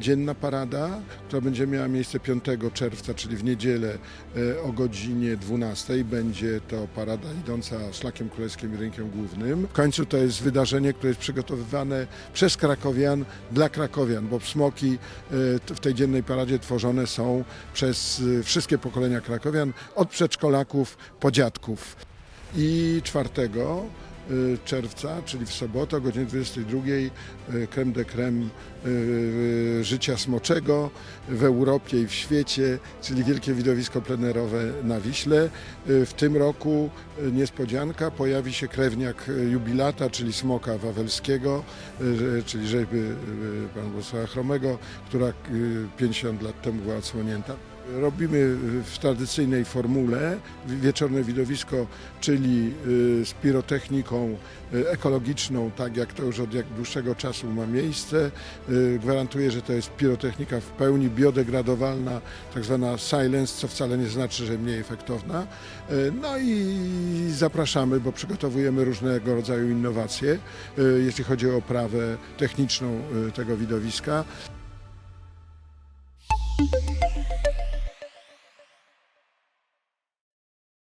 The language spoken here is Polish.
dzienna parada, która będzie miała miejsce 5 czerwca, czyli w niedzielę e, o godzinie 12. Będzie to parada idąca szlakiem królewskim i rynkiem głównym. W końcu to jest wydarzenie, które jest przygotowywane przez krakowian dla krakowian, bo smoki e, w tej dziennej paradzie tworzone są przez e, wszystkie pokolenia krakowian, od przedszkolaków po dziadków. I 4 y, czerwca, czyli w sobotę o godzinie 22 y, creme de creme y, życia smoczego w Europie i w świecie, czyli wielkie widowisko plenerowe na Wiśle. Y, W tym roku y, niespodzianka, pojawi się krewniak y, jubilata, czyli smoka wawelskiego, y, czyli rzeźby y, pana Bosława Chromego, która y, 50 lat temu była odsłonięta. Robimy w tradycyjnej formule wieczorne widowisko, czyli y, z pirotechniką y, ekologiczną, tak jak to już od jak dłuższego czasu ma miejsce. Y, Gwarantuję, że to jest pirotechnika w pełni biodegradowalna, tak zwana silence, co wcale nie znaczy, że mniej efektowna. No i zapraszamy, bo przygotowujemy różnego rodzaju innowacje, jeśli chodzi o oprawę techniczną tego widowiska.